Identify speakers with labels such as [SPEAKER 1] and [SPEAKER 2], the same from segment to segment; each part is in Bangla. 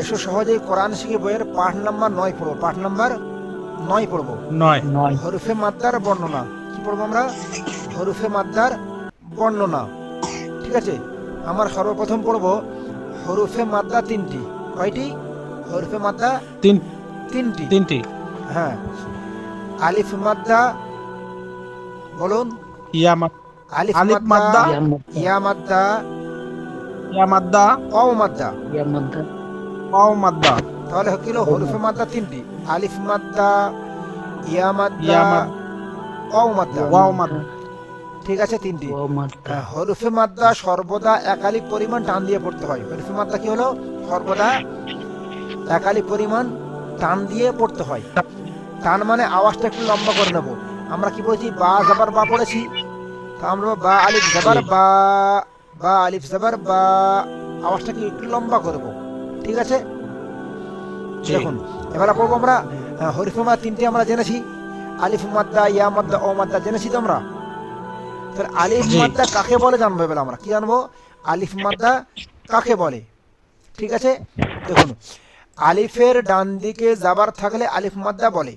[SPEAKER 1] এসো সহজেই কোরআন শিখে বইয়ের পাঠ নাম্বার নয় পড়ব পাঠ নাম্বার নয় পড়ব।
[SPEAKER 2] নয়।
[SPEAKER 3] নয়।
[SPEAKER 1] হরফে মাদ্দার বর্ণনা। কি পড়ব আমরা? হরুফে মাদ্দার বর্ণনা। ঠিক আছে? আমার সর্বপ্রথম পড়ব হরুফে মাদ্দা তিনটি। কয়টি? হরুফে মাদ্দা
[SPEAKER 2] তিন
[SPEAKER 1] তিনটি।
[SPEAKER 2] তিনটি।
[SPEAKER 1] হ্যাঁ। আলিফ মাদ্দা বলুন।
[SPEAKER 2] ইয়া
[SPEAKER 1] আলিফ মাদ্দা
[SPEAKER 2] মাদ্দা,
[SPEAKER 1] ইয়া মাদ্দা।
[SPEAKER 2] ইয়া মাদ্দা
[SPEAKER 1] অও মাদ্দা।
[SPEAKER 3] ইয়ার মধ্যে
[SPEAKER 2] ওয়াও মাদ্দা।
[SPEAKER 1] তাহলে হকিল হরফে মাদ্দা তিনটি। আলিফ মাদ্দা ইয়া মাদ্দা
[SPEAKER 2] ইয়া
[SPEAKER 1] মাদ্দা।
[SPEAKER 2] ওয়াও মাদ্দা।
[SPEAKER 1] ঠিক আছে তিনটি। হরফে মাদ্দা সর্বদা একালিক পরিমাণ টান দিয়ে পড়তে হয়। হরফে মাদ্দা কি হলো? সর্বদা একালিক পরিমাণ টান দিয়ে পড়তে হয়। টান মানে আওয়াজটা একটু লম্বা করে নেব। আমরা কি বলছি বা জাবার বা পড়েছি। তা আমরা বা আলিফ জাবার বা বা আলিফ জাবার বা আওয়াজটাকে একটু লম্বা করব ঠিক আছে? দেখুন এবার পড়ব আমরা আহ, হরিফে মাদ্দা তিনটি আমরা জেনেছি। আলিফ মাদ্দা ইয়া মাদ্দা ও মাদ্দা জেনেছি তো আমরা তাহলে আলিফ মাদ্দা কাকে বলে জানব এবার আমরা? কি জানব? আলিফ মাদ্দা কাকে বলে? ঠিক আছে? দেখুন আলিফের ডান দিকে জাবার থাকলে আলিফ মাদ্দা বলে।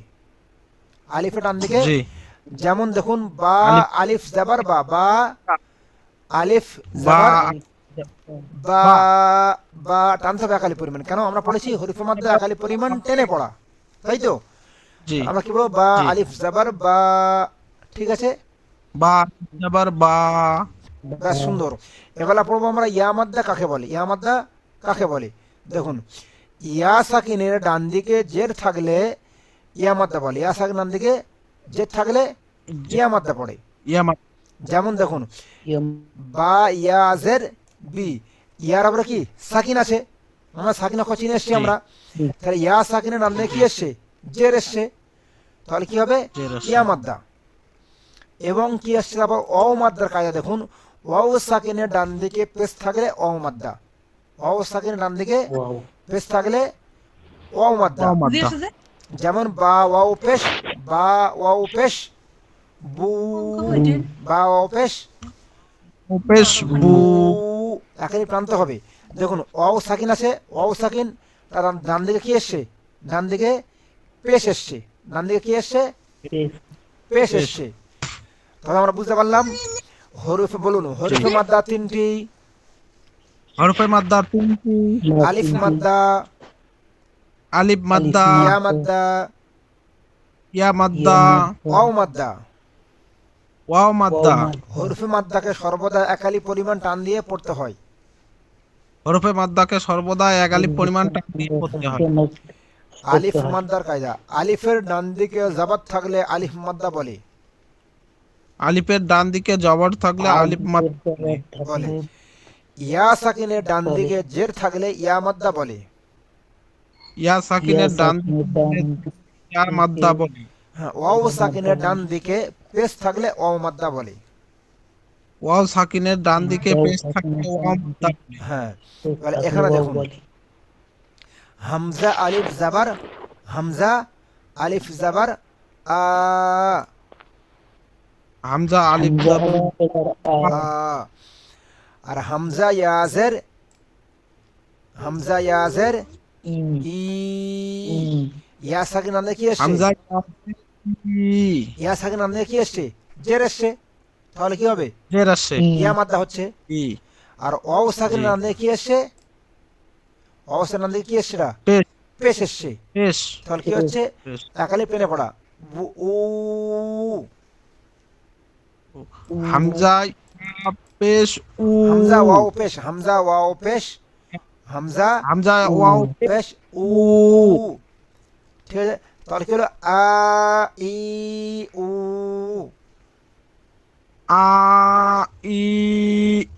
[SPEAKER 1] আলিফের ডান দিকে? যেমন দেখুন বা
[SPEAKER 2] আলিফ-
[SPEAKER 1] যাবার বা বা আলিফ
[SPEAKER 2] বা
[SPEAKER 1] জাবার বা বা টানতে হবে একালি পরিমাণ। কেন? আমরা পড়েছি হরিফ মাদ্দা একালি পরিমাণ টেনে পড়া। তাই তো? আমরা কি বলব? বা আলিফ জাবার বা ঠিক আছে?
[SPEAKER 2] বা আবার বা।
[SPEAKER 1] বেশ সুন্দর। এবার পড়ব আমরা ইয়া মাদ্দা কাকে বলে? ইয়া মাদ্দা কাকে বলে? দেখুন ইয়া সাকিনের ডান দিকে জের থাকলে ইয়া মাদ্দা বলে ইয়া সাকিন ডান দিকে জের থাকলে ইয়া মাদ্দা পড়ে।
[SPEAKER 2] ইয়া
[SPEAKER 1] যেমন দেখুন বা ইয়া জের বি ইয়ার আবার কি? সাকিন আছে। আমরা সাকিন অক্ষর চিনে এসছি আমরা। তাহলে ইয়া সাকিনের ডান কি এসছে? জের এসছে। তাহলে কি হবে? ইয়া মাদ্দা। এবং কি আসছে তারপর অ মাদ্দার কাজে দেখুন। ওয়াও সাকিনের ডান দিকে পেশ থাকলে অ মাদ্দা। ওয়াও সাকিনের ডান দিকে পেশ থাকলে অ মাদ্দা।
[SPEAKER 2] ওয়াও মাদ্দা।
[SPEAKER 1] যেমন বা ওয়াও পেশ বা ওয়াও পেশ বু বা ওয়াও পেশ
[SPEAKER 2] পেশ বু
[SPEAKER 1] বু একাই প্রান্ত হবে। দেখুন অও সাকিন আছে অও সাকিন তার ডান- দিকে কি এসছে? ডান দিকে পেশ এসছে। ডান দিকে কি এসছে?
[SPEAKER 3] পেশ।
[SPEAKER 1] পেশ এসছে। তাহলে আমরা বুঝতে পারলাম হরফে বলুন হরফে মাদ্দা তিনটি
[SPEAKER 2] হরফে মাদ্দা তিনটি
[SPEAKER 1] আলিফ মাদ্দা
[SPEAKER 2] আলিফ মাদ্দা
[SPEAKER 1] ইয়া মাদ্দা
[SPEAKER 2] ইয়া মাদ্দা।
[SPEAKER 1] ওয়াও মাদ্দা।
[SPEAKER 2] ওয়াও মাদ্দা।
[SPEAKER 1] হরফে মাদ্দাকে সর্বদা একালি পরিমাণ টান দিয়ে পড়তে হয়।
[SPEAKER 2] হরফে মাদ্দাকে সর্বদা এক আলিফ পরিমাণ টান দিয়ে পড়তে হয়।
[SPEAKER 1] আলিফ মাদ্দার কায়দা। আলিফের ডান দিকে জাবাত থাকলে আলিফ মাদ্দা বলে।
[SPEAKER 2] আলিফের ডান দিকে জবর থাকলে আলিফ মাদ্দা
[SPEAKER 1] বলে। ইয়া সাকিনের ডান দিকে জের থাকলে ইয়া মাদ্দা বলে।
[SPEAKER 2] ইয়া সাকিনের ডান দিকে ইয়া মাদ্দা বলে।
[SPEAKER 1] হ্যাঁ ওয়াও সাকিনের ডান দিকে পেশ থাকলে অ মাদ্দা বলে।
[SPEAKER 2] ওয়াও সাকিনের ডান দিকে পেশ থাকলে ওয়াও
[SPEAKER 1] হ্যাঁ এবারে এখানে দেখুন। হামজা আলিফ জাবার হামজা আলিফ জাবার আ।
[SPEAKER 2] হামজা আলিফ জবর।
[SPEAKER 1] আ। আর হামজা ইয়াজের হামজা ইয়াজের ই। ইয়া সাকিন নামে কি এসছে
[SPEAKER 2] হামজা
[SPEAKER 1] ইয়া সাকিন নামে কি এসছে জের এসছে তাহলে কি হবে?
[SPEAKER 2] জের আসছে।
[SPEAKER 1] ইয়া মাদ্দা হচ্ছে।
[SPEAKER 2] ই
[SPEAKER 1] আর অও সাকিন। নামে কি এসছে অও সাকিন নামে কি এসছে না
[SPEAKER 2] পেশ
[SPEAKER 1] পেশ এসছে।
[SPEAKER 2] পেশ।
[SPEAKER 1] তাহলে কি হচ্ছে? একালি পেনে পড়া। উ- উ।
[SPEAKER 2] হামজা ইয়া পেশ উ।
[SPEAKER 1] হামজা ওয়াও পেশ। হামজা ওয়াও পেশ। হামজা
[SPEAKER 2] হামজা ওয়াও
[SPEAKER 1] পেশ উ। ঠিক আছে? তাহলে কি হলো? আ ই উ।
[SPEAKER 2] আ ই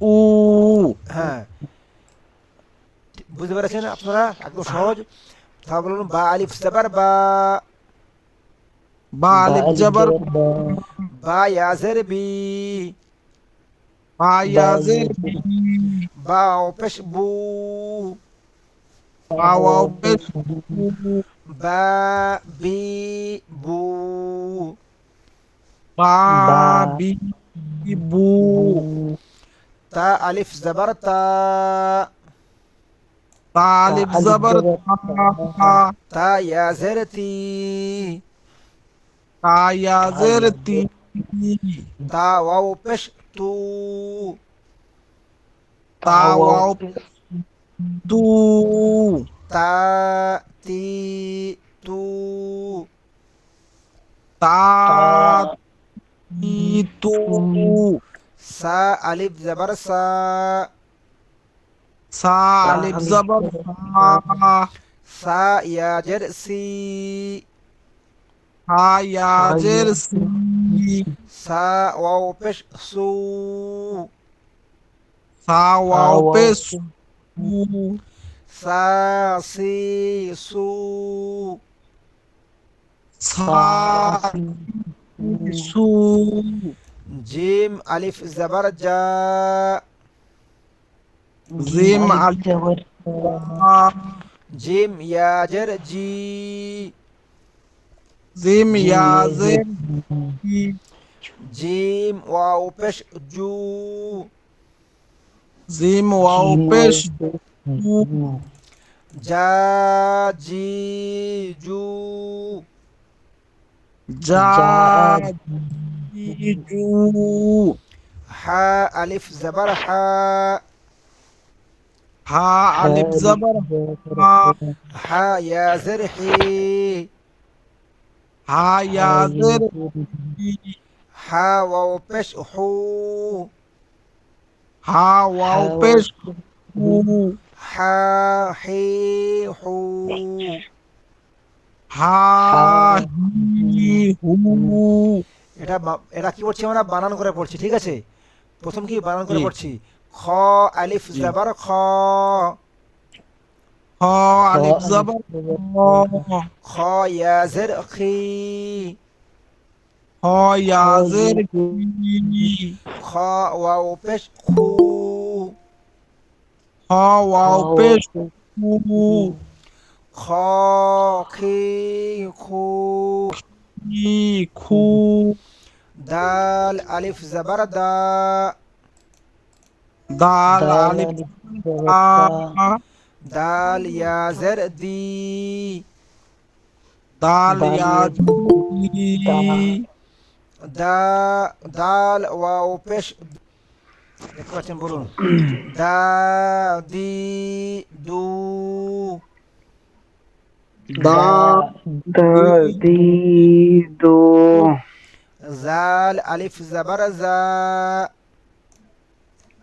[SPEAKER 2] উ।
[SPEAKER 1] হ্যাঁ। বুঝতে পেরেছেন আপনারা? একদম সহজ। তাহলে বলুন বা আলিফ জাবার বা।
[SPEAKER 2] বা আলিফ জবর।
[SPEAKER 1] বা। ইয়াজের বি।
[SPEAKER 2] বা ইয়াজের
[SPEAKER 1] বা ও বু
[SPEAKER 2] বা। ওয়াও পেশ
[SPEAKER 1] বা বি বু।
[SPEAKER 2] বা বি বু।
[SPEAKER 1] ibu
[SPEAKER 2] ta alif Zabarta.
[SPEAKER 1] ta alif Zabarta. ta
[SPEAKER 2] ta ya
[SPEAKER 1] ta ya zarti ta
[SPEAKER 2] waw pesh tu
[SPEAKER 1] ta tu ta
[SPEAKER 2] ti tu. Ta
[SPEAKER 1] সা আলিফ জবর সা
[SPEAKER 2] সা আলিফ জবর সা
[SPEAKER 1] সা ইয়া জের সি
[SPEAKER 2] হায়াজের সি
[SPEAKER 1] সা ওয়াও পেশ সু
[SPEAKER 2] সা ওয়াও পে সু
[SPEAKER 1] সা সি সু
[SPEAKER 2] সা সু
[SPEAKER 1] জিম আলিফ سو. جيم
[SPEAKER 2] ألف زبر
[SPEAKER 1] جيم ألف جيم يا
[SPEAKER 2] جرجي جيم يا
[SPEAKER 1] زر جيم واو بش
[SPEAKER 2] جو. جيم واو بش
[SPEAKER 1] جو. جا جي
[SPEAKER 2] جو. جاديجو
[SPEAKER 1] حاء ألف زبر حاء
[SPEAKER 2] حاء ألف زبر حاء
[SPEAKER 1] يا زرحي. حاء يا
[SPEAKER 2] زرحي. حاء واو
[SPEAKER 1] بش أحو حاء واو
[SPEAKER 2] بش حاء حي حو.
[SPEAKER 1] হা হি হু এটা এটা কি করছি আমরা? বানান করে পড়ছি ঠিক আছে? প্রথম কি বানান করে পড়ছি? খ আলিফ জবর খ।
[SPEAKER 2] হ আলিফ জাবার খ জবর হ
[SPEAKER 1] খ ইয়া জের খি
[SPEAKER 2] হ ইয়াজের কি
[SPEAKER 1] খ। ওয়াও পেশ খু। ค
[SPEAKER 2] อคี
[SPEAKER 1] คูคีคูดั
[SPEAKER 2] ลอัลิ
[SPEAKER 1] ฟซับร
[SPEAKER 2] ดา
[SPEAKER 1] ดัลอัลิฟดัลยาเซ
[SPEAKER 3] รดี
[SPEAKER 1] ดัลยา
[SPEAKER 3] ดีดา
[SPEAKER 1] ดัลวา
[SPEAKER 2] วเพ
[SPEAKER 1] ช اخواتي نقولون دا
[SPEAKER 2] دي
[SPEAKER 3] دو
[SPEAKER 2] ضاد
[SPEAKER 3] ديدو
[SPEAKER 1] زال ألف زبر
[SPEAKER 3] زا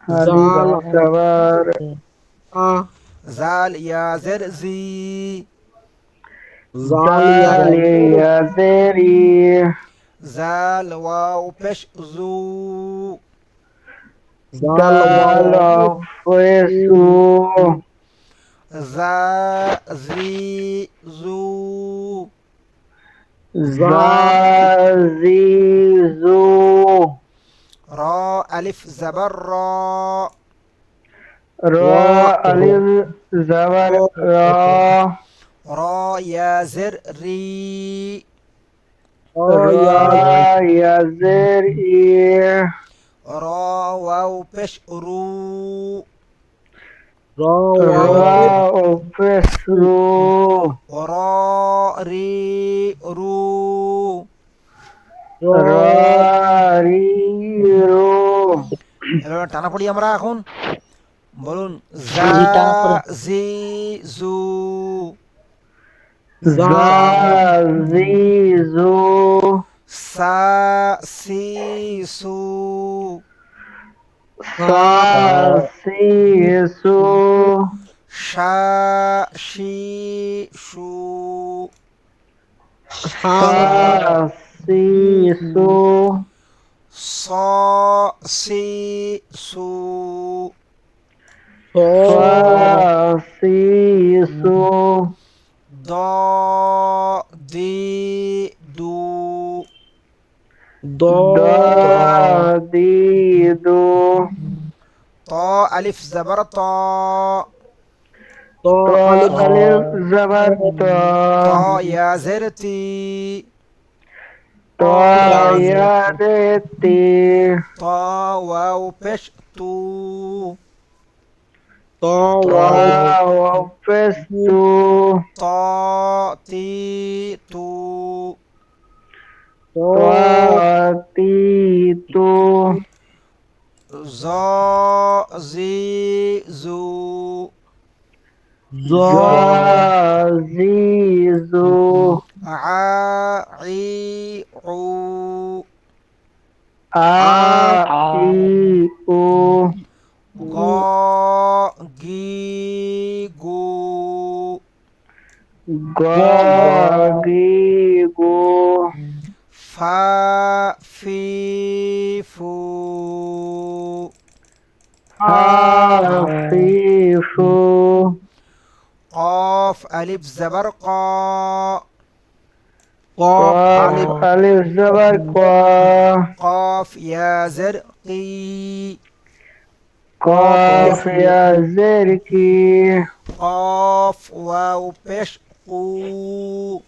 [SPEAKER 1] زال زبر. آه. آه.
[SPEAKER 3] زال يا زر زي
[SPEAKER 1] زال يا زر زال
[SPEAKER 3] واو
[SPEAKER 1] بش زو زال واو
[SPEAKER 2] بش زو
[SPEAKER 3] زا زي
[SPEAKER 1] ذو زا زي
[SPEAKER 3] ذو
[SPEAKER 1] را ألف زبر را. را ألف زبر
[SPEAKER 3] را. را يا
[SPEAKER 1] زر ري.
[SPEAKER 3] را
[SPEAKER 1] يا زر را
[SPEAKER 3] واو
[SPEAKER 1] بش رو. এবার
[SPEAKER 3] টানা
[SPEAKER 1] পড়ি আমরা এখন
[SPEAKER 3] বলুন
[SPEAKER 1] জা জি। জি
[SPEAKER 2] জু
[SPEAKER 3] জাজিজু
[SPEAKER 1] সা সি Saciçu. Sha,
[SPEAKER 2] shi,
[SPEAKER 3] shu. Saciçu.
[SPEAKER 1] Só, si, su. Só,
[SPEAKER 3] su. Dó,
[SPEAKER 1] di, du. Dó, Alif
[SPEAKER 2] Zabar Tó.
[SPEAKER 3] Tó, Alif
[SPEAKER 1] Zabar Tó. Tó,
[SPEAKER 3] Yazerti.
[SPEAKER 1] Tó, Yazerti. Tó,
[SPEAKER 3] Uau,
[SPEAKER 1] Pestu. Tó, Uau,
[SPEAKER 3] Pestu.
[SPEAKER 1] Zozizo. A-I-U. A-I-U.
[SPEAKER 3] Go-gi-gu.
[SPEAKER 1] Go-gi-gu. Fa-fi-fu. Fa-fi-fu.
[SPEAKER 3] Fa-fi-fu.
[SPEAKER 1] قاف ألف زبر قا
[SPEAKER 3] قاف ألف زبر قا
[SPEAKER 1] قاف يا زر قي
[SPEAKER 3] قاف يا زركي
[SPEAKER 1] قاف واو بش قو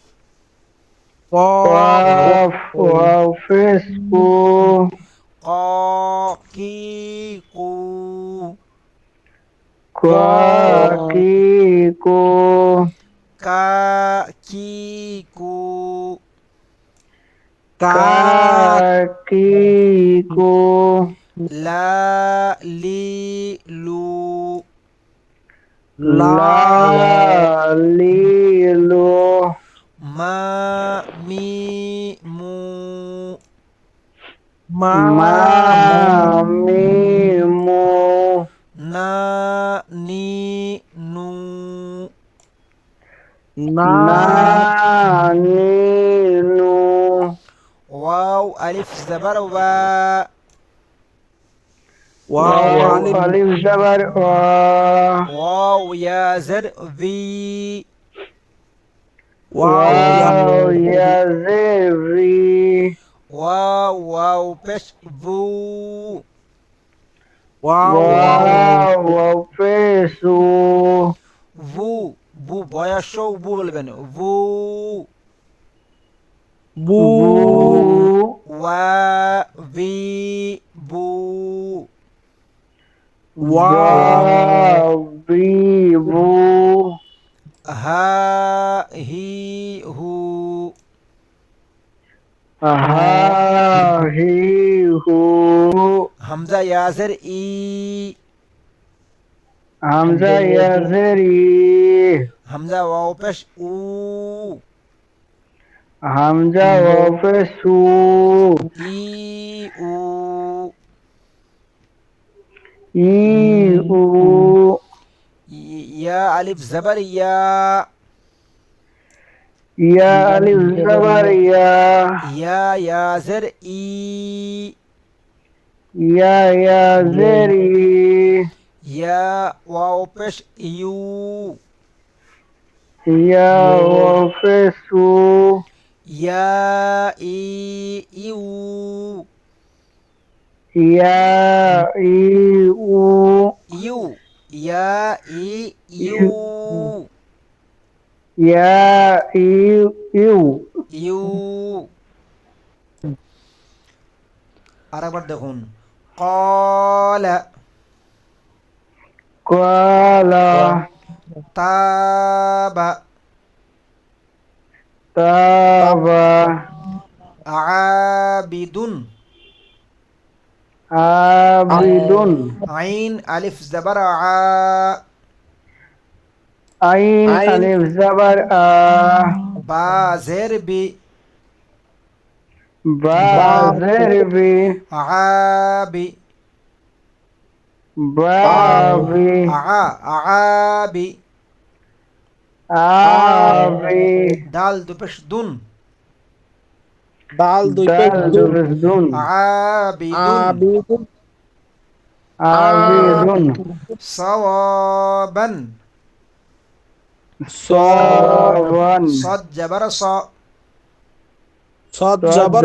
[SPEAKER 3] قاف واو فسقو
[SPEAKER 1] قا كي قو
[SPEAKER 3] كاكيكو
[SPEAKER 1] Kakiku. Kakiku.
[SPEAKER 3] Kakiku.
[SPEAKER 1] La li lu.
[SPEAKER 3] La li
[SPEAKER 1] lu. Ma mi
[SPEAKER 3] mu. Ma
[SPEAKER 1] mi mu. Na
[SPEAKER 3] نانينو
[SPEAKER 1] واو ألف زبر وا
[SPEAKER 3] واو ألف زبر وا
[SPEAKER 1] واو يا زر في
[SPEAKER 3] واو يا زري
[SPEAKER 1] واو واو بش فو
[SPEAKER 3] واو وفيسو
[SPEAKER 1] ভু বু বয়স বু বলবেন বু বু ওয়া ভি
[SPEAKER 3] বু
[SPEAKER 1] ওয়া ভি বু
[SPEAKER 3] হা হি
[SPEAKER 1] হু হা হি
[SPEAKER 3] হু हमजा यासर
[SPEAKER 1] ई हमजा यासर
[SPEAKER 3] ई हमजा वाव
[SPEAKER 1] पे ऊ हमजा वाव
[SPEAKER 3] पे ऊ
[SPEAKER 1] ई ऊ
[SPEAKER 3] ई
[SPEAKER 1] ऊ या अलिफ जबर
[SPEAKER 3] या या अलिफ जबर
[SPEAKER 1] या या या
[SPEAKER 3] जर ई या
[SPEAKER 1] या जर ई या
[SPEAKER 3] वाव पे
[SPEAKER 1] you E you
[SPEAKER 3] يا إيو
[SPEAKER 1] you yeah E you
[SPEAKER 3] يا إيو إيو
[SPEAKER 1] you আরেকবার দেখুন قال
[SPEAKER 3] قال
[SPEAKER 1] تاب.
[SPEAKER 3] تاب.
[SPEAKER 1] عابد.
[SPEAKER 3] عابد.
[SPEAKER 1] عين ألف زبر ع
[SPEAKER 3] عين ألف زبر آ
[SPEAKER 1] با زر بي.
[SPEAKER 3] با زربي
[SPEAKER 1] عابي.
[SPEAKER 3] بابي
[SPEAKER 1] ع عابي.
[SPEAKER 3] آه، آه،
[SPEAKER 1] دال دو
[SPEAKER 2] بش دون.
[SPEAKER 3] دال دو
[SPEAKER 1] بش
[SPEAKER 2] دون.
[SPEAKER 3] عابد آه.
[SPEAKER 1] صوابا.
[SPEAKER 3] صوابا.
[SPEAKER 1] صد جبر
[SPEAKER 2] صد جبر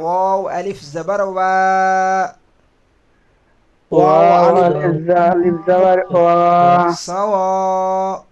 [SPEAKER 1] واو ألف زبر و
[SPEAKER 3] واو ألف زبر و
[SPEAKER 1] صوابا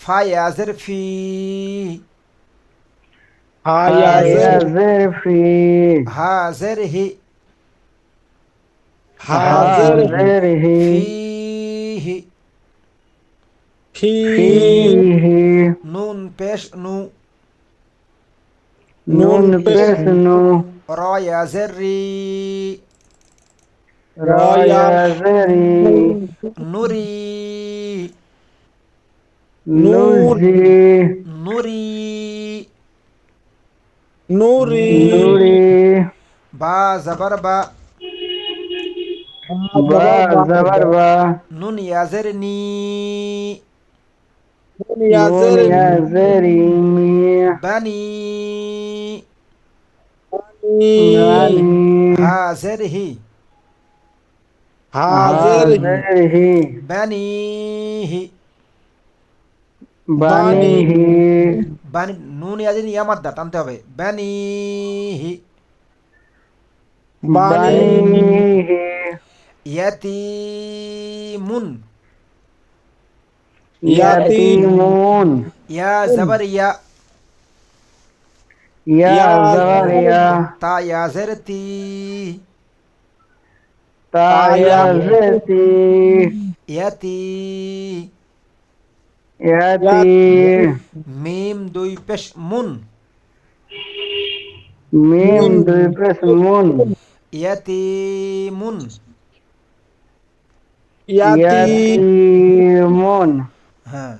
[SPEAKER 2] Fayazer
[SPEAKER 3] fi. Fayazer
[SPEAKER 1] fi. Hazer
[SPEAKER 2] he
[SPEAKER 3] Hazer he
[SPEAKER 1] he
[SPEAKER 2] he
[SPEAKER 3] Fi.
[SPEAKER 1] Nun pes nu.
[SPEAKER 3] Nun pes nu.
[SPEAKER 1] Raya zerri. Raya
[SPEAKER 3] zerri. Nuri.
[SPEAKER 1] নুরি নুরি
[SPEAKER 2] নুরি
[SPEAKER 3] নুরি
[SPEAKER 1] বা জবর বা
[SPEAKER 3] বা জবর বা
[SPEAKER 1] নুন ইয়াজের নি
[SPEAKER 3] নুন
[SPEAKER 2] ইয়াজের
[SPEAKER 3] মি
[SPEAKER 1] বানি
[SPEAKER 3] নানি
[SPEAKER 1] হাজের হি
[SPEAKER 2] হাজের
[SPEAKER 3] হি
[SPEAKER 1] বানি হি
[SPEAKER 3] বানিহি
[SPEAKER 1] বানি নুন ইয়াজের ইয়া মাদ্দা টানতে হবে বানি হি
[SPEAKER 2] বানি
[SPEAKER 3] বানিহি
[SPEAKER 1] ইয়াতিমুন
[SPEAKER 3] ইয়াতিমুন
[SPEAKER 1] ইয়া জবর ইয়া
[SPEAKER 3] ইয়া জবর ইয়া
[SPEAKER 1] তা ইয়াজের তি
[SPEAKER 3] তায়াজতি
[SPEAKER 1] ইয়াতি
[SPEAKER 3] ইয়াতি
[SPEAKER 1] মিম দুই পেশ মুন।
[SPEAKER 3] মিম দুই পেশ মুন।
[SPEAKER 1] ইয়াতিমুন
[SPEAKER 2] ইয়াতি
[SPEAKER 3] ইয়াতিমুন
[SPEAKER 1] হ্যাঁ।